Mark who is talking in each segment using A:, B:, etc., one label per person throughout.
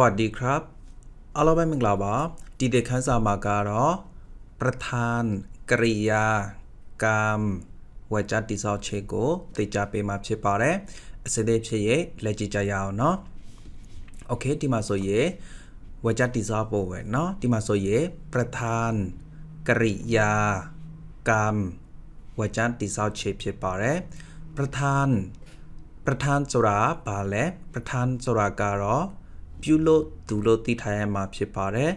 A: วัสดีครับအားလုံးပဲမင်္ဂလာပါဒီတဲ့ခန်းစာမှာကတော့ประธานกริยากรรมဝကြတိဆောက်ချက်ကိုသိကြပေးမှာဖြစ်ပါတယ်အစတဲ့ဖြစ်ရဲ့လက်ကြည့်ကြရအောင်เนาะโอเคဒီမှာဆိုရင်ဝကြတိဆောက်ဖို့ပဲเนาะဒီမှာဆိုရင်ประธานกริยากรรมဝကြတိဆောက်ချက်ဖြစ်ပါတယ်ประธาน ประธานဆိုတာဘာလဲประธานဆိုတာကတော့ ပြုလို့သူလို့သိထားရမှာဖြစ်ပါတယ်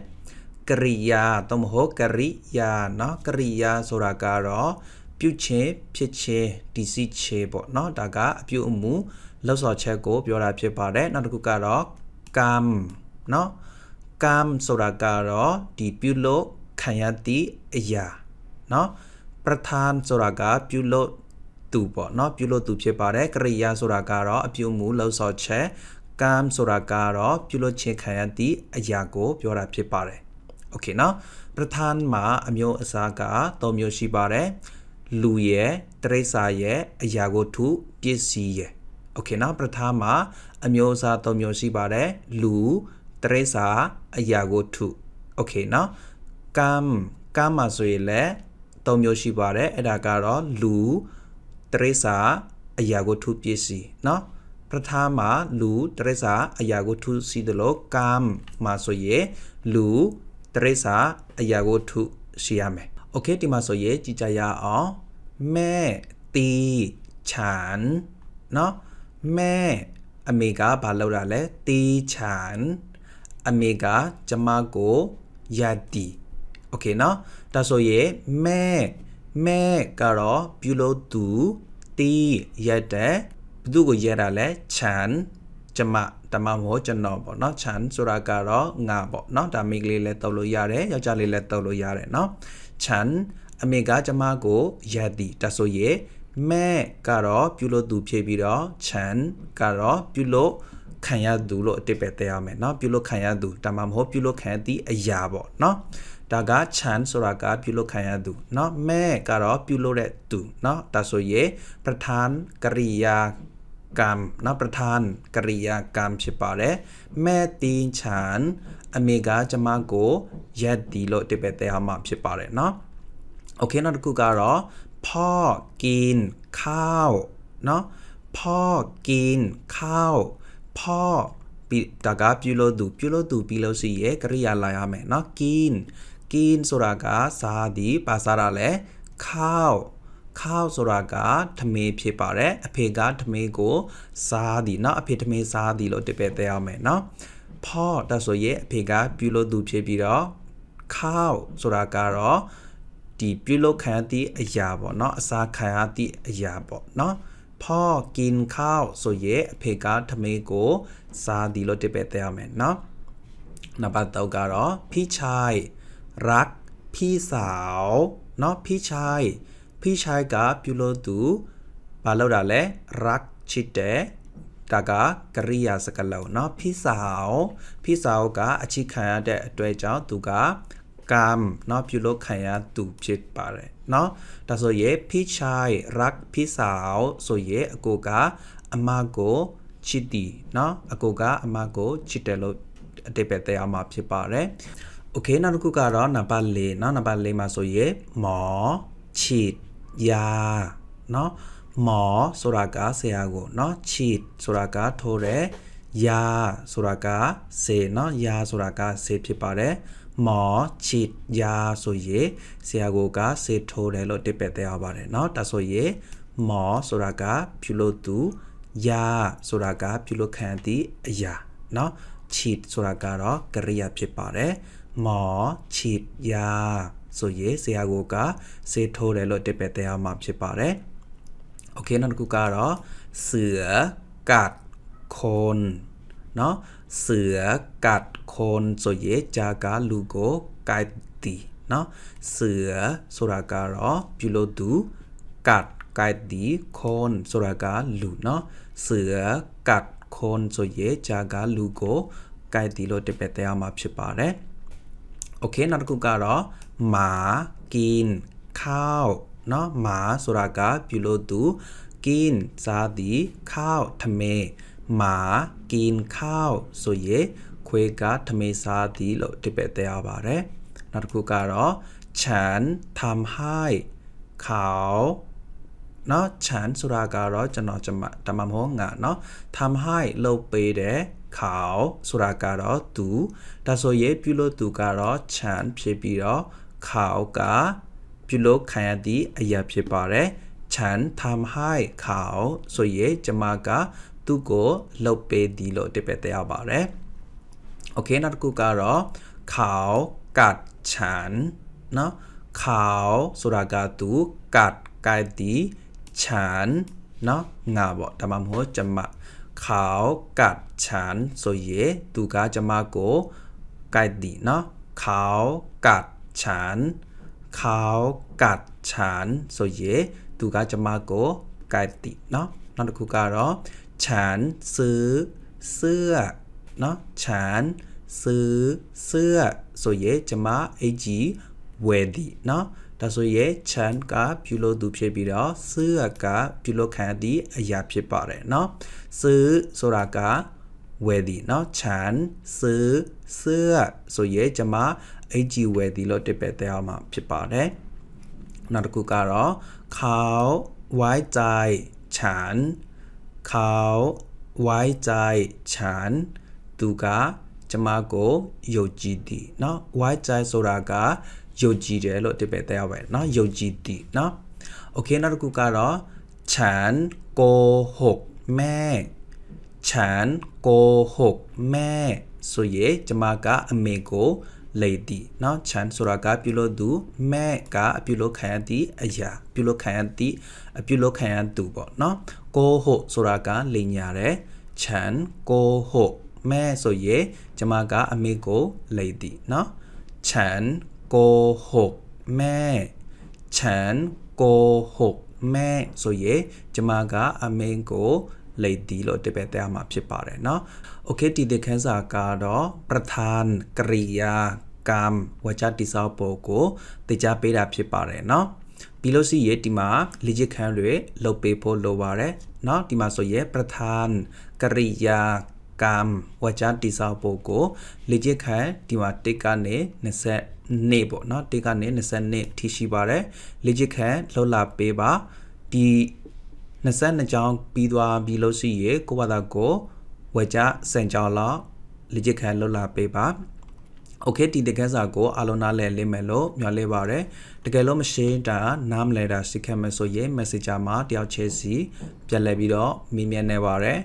A: ကရိယာတော့မဟုတ်ကရိယာเนาะကရိယာဆိုတာကတော့ပြုခြင်းဖြစ်ခြင်းဒီစီချေပေါ့เนาะဒါကအပြုအမူလောက်ဆော်ချက်ကို ပြောတာဖြစ်ပါတယ်နောက်တစ်ခုကတော့ကမ္မเนาะကမ္မဆိုတာကတော့ဒီပြုလို့ခံရသည့်အရာเนาะประธานဆိုတာကပြုလို့သူပေါ့เนาะပြုလို့သူဖြစ်ပါတယ်ကရိယာဆိုတာကတော့အပြုအမူလောက်ဆော်ချက် ကမ္မဆိုတာကတော့ပြုလို့ခြင်းခံရသည့်အရာကို ပြောတာဖြစ်ပါတယ်โอเคเนาะประธานမှာအမျိုးအစားက၃မျိုးရှိပါတယ်လူရဲ့တရိษာရဲ့အရာကိုထုပစ္စည်းရဲ့โอเคเนาะประธานမှာအမျိုးအစား၃မျိုးရှိပါတယ်လူတရိษာအရာကိုထုโอเคเนาะကမ္မကမ္မမှာဆိုရင်လည်း၃မျိုးရှိပါတယ်အဲ့ဒါကတော့လူတရိษာအရာကိုထုပစ္စည်းเนาะ ประธานမှာလူတရိษာအရာကိုထုစီတယ်လို့ကမ္မမှာဆိုရင်လူတရိษာအရာကိုထုရှိရမယ်โอเคဒီမှာဆိုရင်ကြည်ကြရအောင်แม่ตีฉันเนาะแม่အမေကဘာလုပ်တာလဲตีฉันအမေကကျမကိုယက်တီโอเคเนาะဒါဆိုရင်แม่แม่ကတော့ပြုလို့သူตีရက်တယ် ဘယ်သူကိုရက်တာလဲฉันကျမတမမဟုတ်ကျွန်တော်ပေါ့เนาะฉันဆိုတာကတော့ငါပေါ့เนาะဒါမိန်းကလေးလည်းတုပ်လို့ရတယ်ယောက်ျားလေးလည်းတုပ်လို့ရတယ်เนาะฉันအမေကကျမကိုရက်သည်ဒါဆိုရင်မဲ့ကတော့ပြုလို့သူဖြစ်ပြီးတော့ฉันကတော့ပြုလို့ခံရသူလို့အတိတ်ပဲတက်ရမယ်เนาะပြုလို့ခံရသူဒါမှမဟုတ်ပြုလို့ခံရသည့်အရာပေါ့เนาะဒါက chan ဆိုတာကပြုလုပ်ခံရသူเนาะမဲကတော့ပြုလုပ်တဲ့သူเนาะဒါဆိုရင် ประธานกริยากรรมเนาะประธานกริยากรรมဖြစ်ပါတယ်မဲတီးချန်အမေကကျမကိုရက်ဒီလို့တိပဲတဲ့ဟာမှာဖြစ်ပါတယ်เนาะโอเคနောက်တစ်ခုကတော့พ่อกินข้าวเนาะพ่อกินข้าวพ่อပြီးဒါကပြုလို့သူပြုလို့သူပြီးလို့ရှိရဲကရိယာလာရမယ်เนาะกินกินဆိုတာကစားသည်ပါစားတာလဲข้าว ข้าวဆိုတာကထမင်းဖြစ်ပါတယ်အဖေကထမင်းကိုစားသည်เนาะအဖေထမင်းစားသည်လို့တပည့်သေးအောင်မယ်เนาะพ่อဒါဆိုရဲအဖေကပြုလို့သူဖြစ်ပြီးတော့ข้าวဆိုတာကတော့ဒီပြုလုပ်ခံရသည့်အရာပေါ့เนาะအစာခံရသည့်အရာပေါ့เนาะพ่อกินข้าวဆိုရဲအဖေကထမင်းကိုစားသည်လို့တပည့်သေးအောင်မယ်เนาะနံပါတ်3ကတော့พี่ชายรักพี่สาวเนาะพี่ชาย พี่ชายကပြုလို့သူဘာလုပ်တာလဲรักချစ်တယ်ဒါကကရိယာစကားလုံးเนาะพี่สาวพี่สาวကအချစ်ခံရတဲ့အတွက်ကြောင့်သူကกรรมเนาะပြုလုပ်ခံရသူဖြစ်ပါတယ်เนาะဒါဆိုရင်พี่ชายรักพี่สาวဆိုရင်အကိုကအမကိုချစ်တီเนาะအကိုကအမကိုချစ်တယ်လို့အတိတ်ပဲတရားမှာဖြစ်ပါတယ်โอเคနောက်တစ်ခုကတော့နံပါတ်၄เนาะနံပါတ်၄မှာဆိုရင်หมอ ฉีดยาเนาะหมอဆိုတာကဆရာကိုเนาะ ฉีดဆိုတာကထိုးတယ်ยาဆိုတာကဆေเนาะยาဆိုတာကဆေဖြစ်ပါတယ်หมอฉีดยาဆိုရင်ဆရာကိုကဆေထိုးတယ်လို့တစ်ပက်သေးရပါတယ်เนาะဒါဆိုရင်หมอဆိုတာကပြုလို့သူยาဆိုတာကပြုလို့ခံသည့်အရာเนาะ ฉีดဆိုတာကတော့ကရိယာဖြစ်ပါတယ်หมอฉีดยา ဆိုရင်ဆရာကိုကဆေးထိုးတယ်လို့တစ်ပက်တရားမှာဖြစ်ပါတယ်โอเคနောက်တစ်ခုကတော့เสือกัดคนเนาะเสือกัดคนဆိုရင်ဂျာကလူကိုကိုက်တီเนาะเสือဆိုတာကတော့ပြုလို့သူกัดကိုက်တီคนဆိုတာကလူเนาะเสือกัดคนဆိုရင်ဂျာကလူကိုကိုက်တီလို့တစ်ပက်တရားမှာဖြစ်ပါတယ်โอเคနောက်တစ်ခုကတော့ หมากินข้าวเนาะหมาဆိုတာကပြုလို့သူกินစားသည်ข้าวထမေหมากินข้าวဆိုရင် ခွေးကထမင်းစားသည်လို့အဓိပ္ပာယ်သက်ရောက်ပါတယ်နောက်တစ်ခုကတော့ฉันทำให้เขาเนาะฉันဆိုတာကတော့ကျွန်တော်ကျွန်မဒါမှမဟုတ်ငါเนาะทำให้လုပ်ပေးတယ်เขาဆိုတာကတော့သူဒါဆိုရင်ပြုလို့သူကတော့ฉันဖြစ်ပြီးတော့ เขาကပြုလို့ခံရသည့်အရာဖြစ်ပါတယ်ฉันทำให้เขาဆိုရင်ကျွန်မကသူ့ကိုလုပ်ပေးသည်လို့အဓိပ္ပာယ်သက်ရောက်ပါတယ် โอเคနောက်တစ်ခုကတော့เขากัดฉันเนาะเขาဆိုတာကသူกัดကဲတီฉันเนาะငါပေါ့ဒါမှမဟုတ်ကျွန်မเขากัดฉันဆိုရင်သူကကျွန်မကိုကဲတီเนาะเขากัด ฉันเขากัดฉันဆိုရင်သူကကျွန်မကိုကဲတီเนาะနောက်တစ်ခုကတော့ฉันซื้อเสื้อเนาะฉัน ซื้อเสื้อဆိုရင်ကျမအကြီးဝယ်သည်เนาะဒါဆိုရင်ချန်ကပြုလို့သူဖြစ်ပြီးတော့เสื้อကပြုလို့ခံသည့်အရာဖြစ်ပါတယ်เนาะซื้อဆိုတာကဝယ်သည်เนาะချန်ซื้อเสื้อဆိုရင်ကျမ အကြီးဝယ်သည်လို့တစ်ပယ်တဲ့အောင်မှာဖြစ်ပါတယ်နောက်တစ်ခုကတော့เขาไว้ใจฉันเขาไว้ใจฉันသူက ကျမကိုယုံကြည်သည်เนาะ white child ဆိုတာကယုံကြည်တယ်လို့အဓိပ္ပာယ်သက်ရောက်ပဲเนาะယုံကြည်သည်เนาะโอเคနောက်တစ်ခုကတော့ฉันโกหกแม่ฉันโกหกแม่ဆိုရင်ကျမကအမေကို လေသည်เนาะฉันဆိုတာကပြုလို့သူแม่ကအပြုလို့ခံရသည့်အရာပြုလို့ခံရသည့်အပြုလို့ခံရသူပေါ့เนาะโกหกဆိုတာကလိန်ညာတယ်ฉันโกหก แม่ဆိုရင်ကျမကအမေကိုလိတ်သည်เนาะฉันโกหกแม่ฉันโกหกแม่ဆိုရင်ကျမကအမေကိုလိတ်သည်လို့တပည့်တဲ့မှာဖြစ်ပါတယ်เนาะโอเคဒီတဲ့ခန်းစာကတော့ประธานก ริยากรรมဝကြတိစောက်ပုံကိုသိကြပေးတာဖြစ်ပါတယ်เนาะပြီးလို့ရှိရင်ဒီမှာ legit ခန်းတွေလုတ်ပေးဖို့လိုပါတယ်เนาะဒီမှာဆိုရင်ประธานกริยากรรมဝကြတိစောက်ပုံကို legit ခန်းဒီမှာတစ်ကနေ20နေ့ပေါ့เนาะတစ်ကနေ20နေ့ထိရှိပါတယ် legit ခန်းလှုပ်လာပေးပါဒီ22ကြောင်းပြီးသွားပြီးလို့ရှိရင်ကိုယ့်ဘာသာကိုဝကြစံကြောင်းလောက် legit ခန်းလှုပ်လာပေးပါ โอเคဒီတကယ်စာကိုအလုံးနားလဲလိမ့်မယ်လို့မျှော်လင့်ပါတယ်တကယ်လို့မရှိတာနားမလဲတာစိတ်ခက်မယ်ဆိုရင် messenger မှာတယောက်ချင်းစီပြန်လဲပြီးတော့မေးမြန်းနေပါတယ်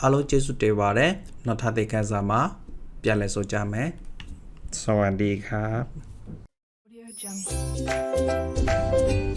A: အားလုံးကျေးဇူးတင်ပါတယ်နောက်ထပ်တဲ့ခန်းစာမှာပြန်လဲဆိုကြမယ်စวัสดีครับ
B: Audio Jungle.